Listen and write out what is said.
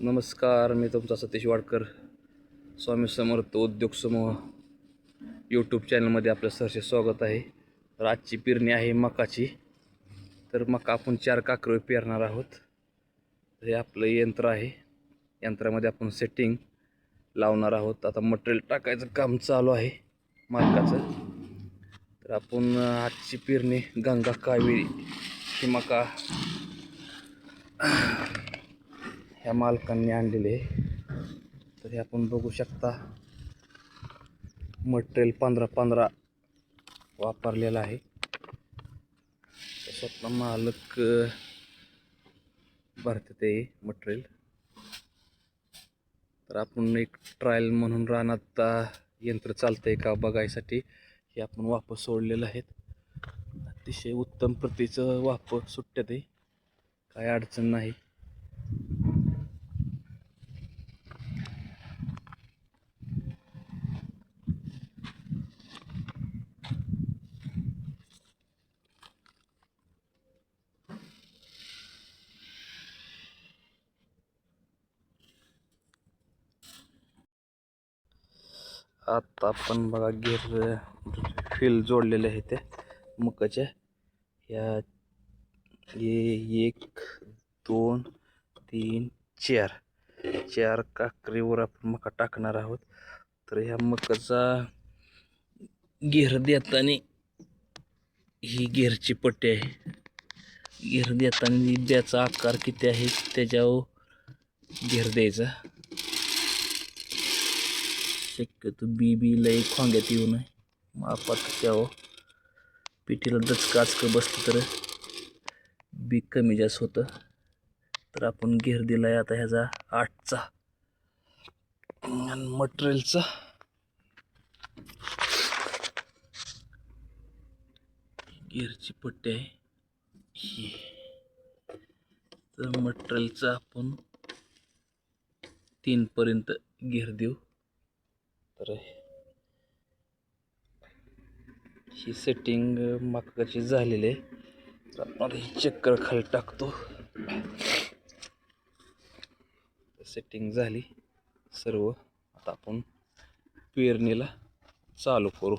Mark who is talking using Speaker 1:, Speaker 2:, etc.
Speaker 1: नमस्कार मी तुमचा सतीश वाडकर. स्वामी समर्थ उद्योग समूह यूट्यूब चॅनलमध्ये आपलं सरचे स्वागत आहे. तर आजची पेरणी आहे मकाची. तर मका आपण चार काकरवे पेरणार आहोत. हे आपलं यंत्र आहे. यंत्रामध्ये आपण सेटिंग लावणार आहोत. आता मटेरियल टाकायचं काम चालू आहे मालकाचं तर आपण आजची पेरणी गंगा कावेरी ही मका ह्या मालकांनी आणलेले आहे. तर हे आपण बघू शकता मटेरियल पंधरा पंधरा वापरलेलं आहे. स्वतः मालक भरते ते मटेरियल. तर आपण एक ट्रायल म्हणून रानात यंत्र यंत्र चालतंय का बघायसाठी हे आपण वापस सोडलेलं आहेत. अतिशय उत्तम प्रतीचं वापर सुट्ट्यात आहे काय अडचण नाही. आता आपण बघा गिर फील जोडलेले आहे त्या मकाच्या या हे एक दोन तीन चार. चार काकरीवर आपण मका टाकणार आहोत. तर ह्या मकाचा घेर देताना ही घेरची पट्टी आहे. घेर देताना द्याचा आकार किती आहे त्याच्यावर घेर द्यायचा. शक्यतो बी बी लई खोंग्यात येऊ नये मापात त्यावं पिठीला दचकाचक बसलं तर बी कमी जास्त होतं. तर आपण घेर दिलाय आता ह्याचा आठचा. आणि मटेरियलचा. गिअरची पट्टी आहे. ही. तर मटेरियलचा आपण तीनपर्यंत घेर देऊ. तर ही सेटिंग मागची झालेली आहे. तर आपण ही चक्कर खाली टाकतो. सेटिंग झाली सर्व. आता आपण पेरणीला चालू करू.